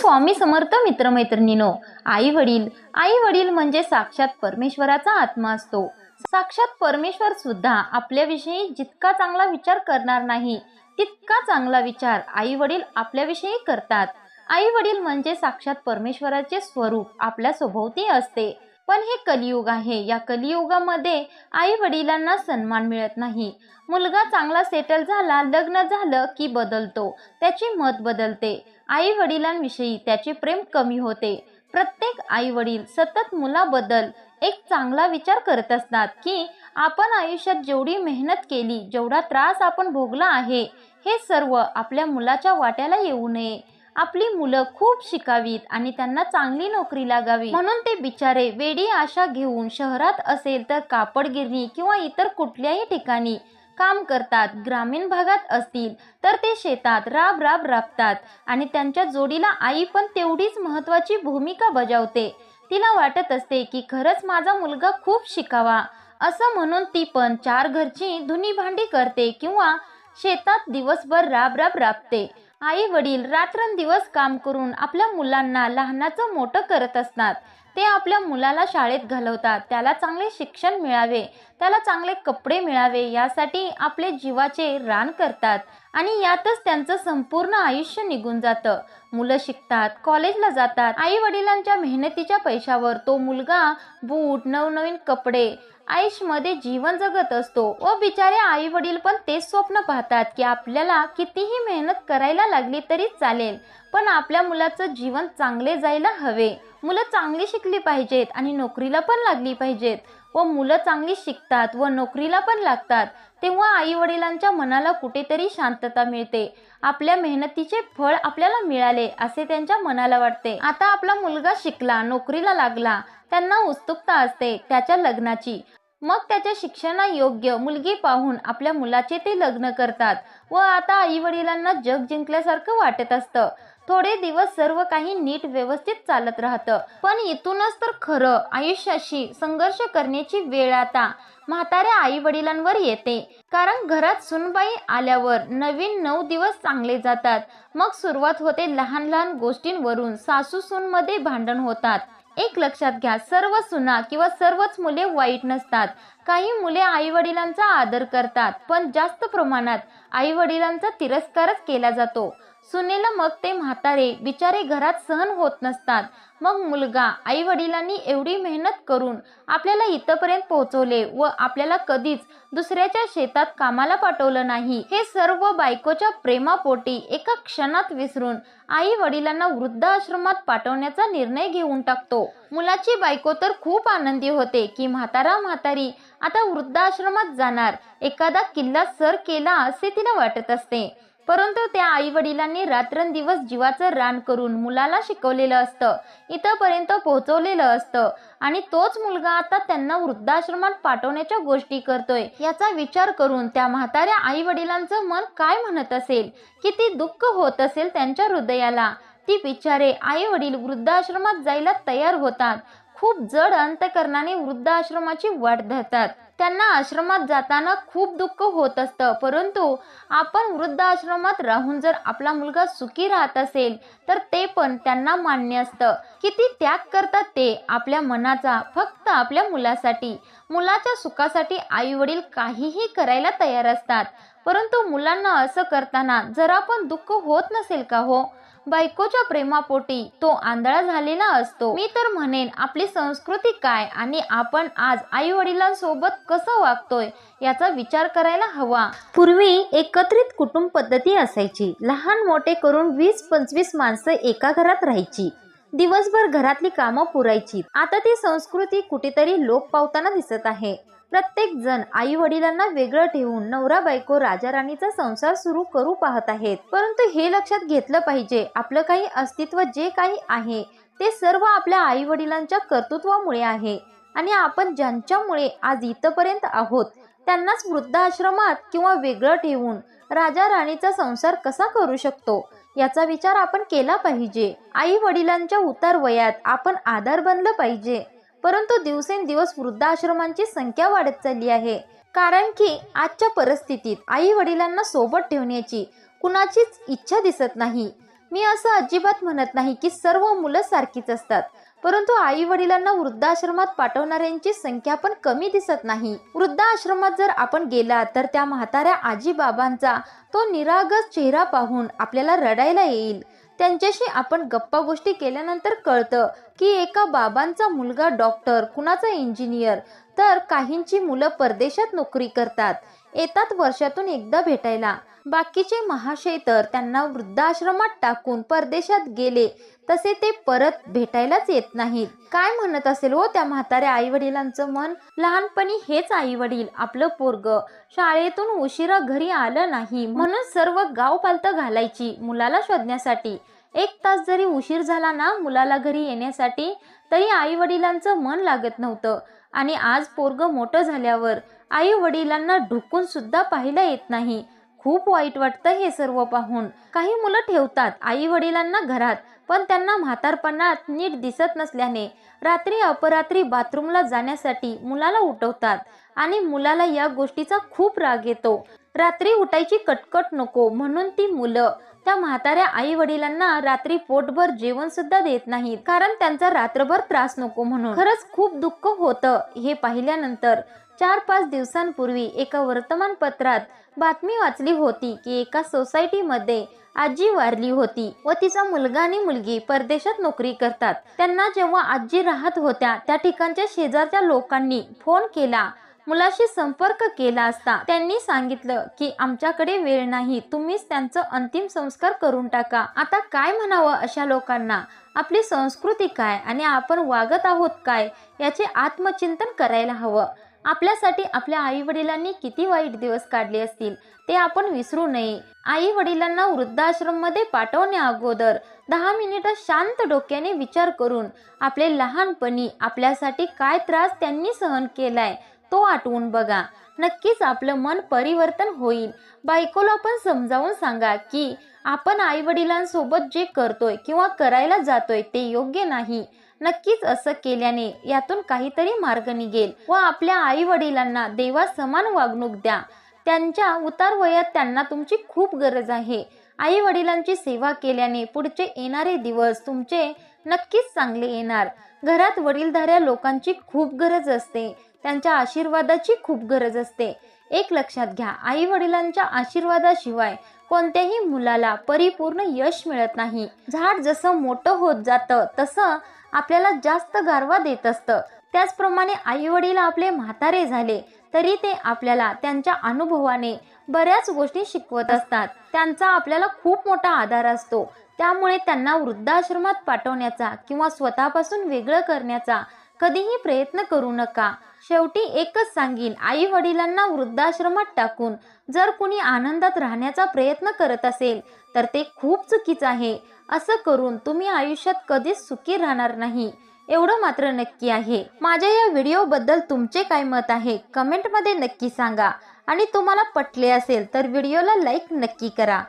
स्वामी समर्थ मित्रमैत्रिणीनो आई वडील आई वडील म्हणजे साक्षात परमेश्वराचा आत्मा असतो. साक्षात परमेश्वर सुद्धा आपल्याविषयी जितका चांगला विचार करणार नाही तितका चांगला विचार आई वडील आपल्याविषयी करतात. आई वडील म्हणजे साक्षात परमेश्वराचे स्वरूप आपल्या सभोवती असते. पण हे कलियुग आहे. या कलियुगामध्ये आई वडिलांना सन्मान मिळत नाही. मुलगा चांगला सेटल झाला लग्न झालं की बदलतो. त्याची मत बदलते. आई वडिलांविषयी त्याचे प्रेम कमी होते. प्रत्येक आई वडील सतत मुलाबद्दल एक चांगला विचार करत असतात की आपण आयुष्यात जेवढी मेहनत केली जेवढा त्रास आपण भोगला आहे हे सर्व आपल्या मुलाच्या वाट्याला येऊ नये. आपली मुलं खूप शिकावीत आणि त्यांना चांगली नोकरी लागावी. म्हणून ते बिचारे वेडी आशा घेऊन शहरात असेल तर कापडगिरणी किंवा इतर कुठल्याही ठिकाणी काम करतात ग्रामीण भागात असतील तर ते शेतात राब राब राबतात आणि त्यांच्या जोडीला आई पण तेवढीच महत्वाची भूमिका बजावते. तिला वाटत असते की खरंच माझा मुलगा खूप शिकावा. असं म्हणून ती पण चार घरची धुनी भांडी करते किंवा शेतात दिवसभर राब राब राबते. आई वडील रात्रंदिवस काम करून आपल्या मुलांना लहानाचं मोठं करत असतात. ते आपल्या मुलाला शाळेत घालवतात. त्याला चांगले शिक्षण मिळावे. त्याला चांगले कपडे मिळावे. यासाठी आपले जीवाचे रान करतात. आणि यातच त्यांचं संपूर्ण आयुष्य निघून जातं. मुलं शिकतात कॉलेजला जातात. आई वडिलांच्या मेहनतीच्या पैशावर तो मुलगा बूट नवनवीन कपडे आयुषमध्ये जीवन जगत असतो व बिचारे आई वडील पण तेच स्वप्न पाहतात की आपल्याला कितीही मेहनत करायला लागली तरी चालेल. पण आपल्या मुलाचं जीवन चांगले जायला हवे. मुलं चांगली शिकली पाहिजेत आणि नोकरीला पण लागली पाहिजेत. व मुलं चांगली शिकतात व नोकरीला पण लागतात. तेव्हा आई वडिलांच्या मनाला कुठेतरी शांतता मिळते. आपल्या मेहनतीचे फळ आपल्याला मिळाले असे त्यांच्या मनाला वाटते. आता आपला मुलगा शिकला नोकरीला लागला. त्यांना उत्सुकता असते त्याच्या लग्नाची. मग त्याच्या शिक्षणा योग्य मुलगी पाहून आपल्या मुलाचे ते लग्न करतात व आता आई वडिलांना जग जिंकल्यासारखं वाटत असतं. थोडे दिवस सर्व काही नीट व्यवस्थित चालत राहतं. पण इथूनच तर खरं आयुष्याशी संघर्ष करण्याची वेळ आता म्हाताऱ्या आई वडिलांवर येते. कारण घरात सुनबाई आल्यावर नवीन नऊ दिवस चांगले जातात. मग सुरुवात होते लहान लहान गोष्टींवरून सासू सूनमध्ये भांडण होतात. एक लक्षात घ्या सर्व सुना किंवा सर्वच मुले वाईट नसतात. काही मुले आई वडिलांचा आदर करतात पण जास्त प्रमाणात आई वडिलांचा तिरस्कारच केला जातो. सुनेला मग ते म्हातारे बिचारे घरात सहन होत नसतात. मग मुलगा आई वडिलांनी एवढी मेहनत करून आपल्याला इथपर्यंत पोहोचवले व आपल्याला कधीच दुसऱ्याच्या शेतात कामाला पाठवलं नाही. हे सर्व बायकोच्या प्रेमापोटी एका क्षणात विसरून आई वडिलांना वृद्धाश्रमात पाठवण्याचा निर्णय घेऊन टाकतो. मुलाची बायको तर खूप आनंदी होते की म्हातारा म्हातारी आता वृद्धाश्रमात जाणार. एखादा किल्ला सर केला असे तिला वाटत असते. परंतु त्या आई वडिलांनी रात्रंदिवस जीवाचं रान करून मुलाला शिकवलेलं असतं. इथंपर्यंत पोहोचवलेलं असतं. आणि तोच मुलगा आता त्यांना वृद्धाश्रमात पाठवण्याच्या गोष्टी करतोय. याचा विचार करून त्या म्हाताऱ्या आई वडिलांचं मन काय म्हणत असेल? किती दुःख होत असेल त्यांच्या हृदयाला? ती बिचारे आई वडील वृद्धाश्रमात जायला तयार होतात. खूप जड अंतकरणाने वृद्धाश्रमाची वाट धरतात. त्यांना आश्रमात जाताना खूप दुःख होत असतं. परंतु आपण वृद्ध आश्रमात राहून जर आपला मुलगा सुखी राहत असेल तर ते पण त्यांना मान्य असतं. किती त्याग करतात ते आपल्या मनाचा फक्त आपल्या मुलासाठी. मुलाच्या सुखासाठी आई वडील काहीही करायला तयार असतात. परंतु मुलांना असं करताना जरा पण दुःख होत नसेल का हो? बायकोच्या प्रेमापोटी तो आंधळा झालेला असतो. मी तर म्हणेन आपली संस्कृती काय आणि आपण आज आई वडिलांसोबत कसं वागतोय याचा विचार करायला हवा. पूर्वी एकत्रित कुटुंब पद्धती असायची. लहान मोठे करून वीस पंचवीस माणसं एका घरात राहायची. दिवसभर घरातली कामं पुरायची. आता ती संस्कृती कुठेतरी लोप पावताना दिसत आहे. प्रत्येक जण आई वडिलांना वेगळं ठेवून नवरा बायको राजा राणीचा संसार सुरू करू पाहत आहेत. परंतु हे लक्षात घेतलं पाहिजे आपलं काही अस्तित्व जे काही आहे ते सर्व आपल्या आई वडिलांच्या कर्तृत्वामुळे आहे. आणि आपण ज्यांच्यामुळे आज इथपर्यंत आहोत त्यांनाच वृद्धाश्रमात किंवा वेगळं ठेवून राजा राणीचा संसार कसा करू शकतो? याचा विचार आपण केला पाहिजे. आई वडिलांच्या उतार वयात आपण आधार बनलं पाहिजे. परंतु दिवसेंदिवस वृद्धाश्रमांची संख्या वाढत चालली आहे. कारण की आजच्या परिस्थितीत आई वडिलांना सोबत ठेवण्याची कुणाचीच इच्छा दिसत नाही. मी असं अजिबात म्हणत नाही की सर्व मुलं सारखीच असतात परंतु आई वडिलांना वृद्धाश्रमात पाठवणाऱ्यांची संख्या पण कमी दिसत नाही. वृद्धाश्रमात जर आपण गेला तर त्या म्हाताऱ्या आजी बाबांचा तो निरागस चेहरा पाहून आपल्याला रडायला येईल. त्यांच्याशी आपण गप्पा गोष्टी केल्यानंतर कळतं की एका बाबांचा मुलगा डॉक्टर कुणाचा इंजिनियर तर काहींची मुलं परदेशात नोकरी करतात. येतात वर्षातून एकदा भेटायला. बाकीचे महाशय तर त्यांना वृद्धाश्रमात टाकून परदेशात गेले. तसे ते परत भेटायलाच येत नाहीत. काय म्हणत असेल हो त्या म्हाताऱ्या आई वडिलांचं मन? लहानपणी हेच आई वडील आपलं पोरग. शाळेतून उशिरा घरी आलं नाही. म्हणून सर्व गाव पालत घालायची मुलाला शोधण्यासाठी. एक तास जरी उशीर झाला ना मुलाला घरी येण्यासाठी तरी आई वडिलांचं मन लागत नव्हतं. आणि आज पोरग मोठं झाल्यावर आई वडिलांना ढुकून सुद्धा पाहिलं येत नाही. खूप वाईट वाटतं हे सर्व पाहून. काही मुलं ठेवतात आई वडिलांना घरात पण त्यांना म्हातारपणात नीट दिसत नसल्याने रात्री अपरात्री बाथरूमला जाण्यासाठी मुलाला उठवतात आणि मुलाला या गोष्टीचा खूप राग येतो. रात्री उठायची कटकट नको म्हणून ती मुलं त्या म्हाताऱ्या आई वडिलांना रात्री पोटभर जेवण सुद्धा देत नाहीत कारण त्यांचा रात्रभर त्रास नको म्हणून. खरंच खूप दुःख होतं हे पाहिल्यानंतर चार पाच दिवसांपूर्वी एका वर्तमानपत्रात बातमी वाचली होती की एका सोसायटीमध्ये आजी वारली होती व तिचा मुलगा आणि मुलगी परदेशात नोकरी करतात. त्यांना जेव्हा आजी राहत होत्या त्या ठिकाणच्या शेजारच्या लोकांनी फोन केला. मुलाशी संपर्क केला असता त्यांनी सांगितलं की आमच्याकडे वेळ नाही तुम्हीच त्यांचं अंतिम संस्कार करून टाका. आता काय म्हणावं अशा लोकांना? आपली संस्कृती काय आणि आपण वागत आहोत काय? याचे आत्मचिंतन करायला हवं. आपल्यासाठी आपल्या आई वडिलांनी किती वाईट दिवस काढले असतील ते आपण विसरू नये. आई वडिलांना वृद्धाश्रममध्ये पाठवण्या अगोदर दहा मिनिटं शांत डोक्याने विचार करून आपले लहानपणी आपल्यासाठी काय त्रास त्यांनी सहन केलाय तो आठवून बघा. नक्कीच आपलं मन परिवर्तन होईल. बायकोला पण समजावून सांगा की आपण आई वडिलांसोबत जे करतोय किंवा करायला जातोय ते योग्य नाही. नक्कीच असं केल्याने यातून काहीतरी मार्ग निघेल व आपल्या आई वडिलांना देवा समान वागणूक द्या. त्यांच्या उतार वयात त्यांना तुमची खूप गरज आहे. आई वडिलांची सेवा केल्याने पुढचे येणारे दिवस तुमचे नक्कीच चांगले येणार. घरात वडीलधाऱ्या लोकांची खूप गरज असते. त्यांच्या आशीर्वादाची खूप गरज असते. एक लक्षात घ्या आई वडिलांच्या आशीर्वादाशिवाय कोणत्याही मुलाला परिपूर्ण यश मिळत नाही. झाड जसं मोठं होत जातं तसं आपल्याला जास्त गारवा देत असतं. त्याचप्रमाणे आई वडील आपले म्हातारे झाले तरी ते आपल्याला त्यांच्या अनुभवाने बऱ्याच गोष्टी शिकवत असतात. त्यांचा आपल्याला खूप मोठा आधार असतो. त्यामुळे त्यांना वृद्धाश्रमात पाठवण्याचा किंवा स्वतःपासून वेगळं करण्याचा कधीही प्रयत्न करू नका. शेवटी एकच सांगीन आई वडिलांना वृद्धाश्रमात टाकून जर कुणी आनंदात राहण्याचा प्रयत्न करत असेल तर ते खूप चुकीचं आहे. असं करून तुम्ही आयुष्यात कधीच सुखी राहणार नाही. एवढं मात्र नक्की आहे. माझ्या या व्हिडिओबद्दल तुमचे काय मत आहे कमेंटमध्ये नक्की सांगा. आणि तुम्हाला पटले असेल तर व्हिडिओला लाईक नक्की करा.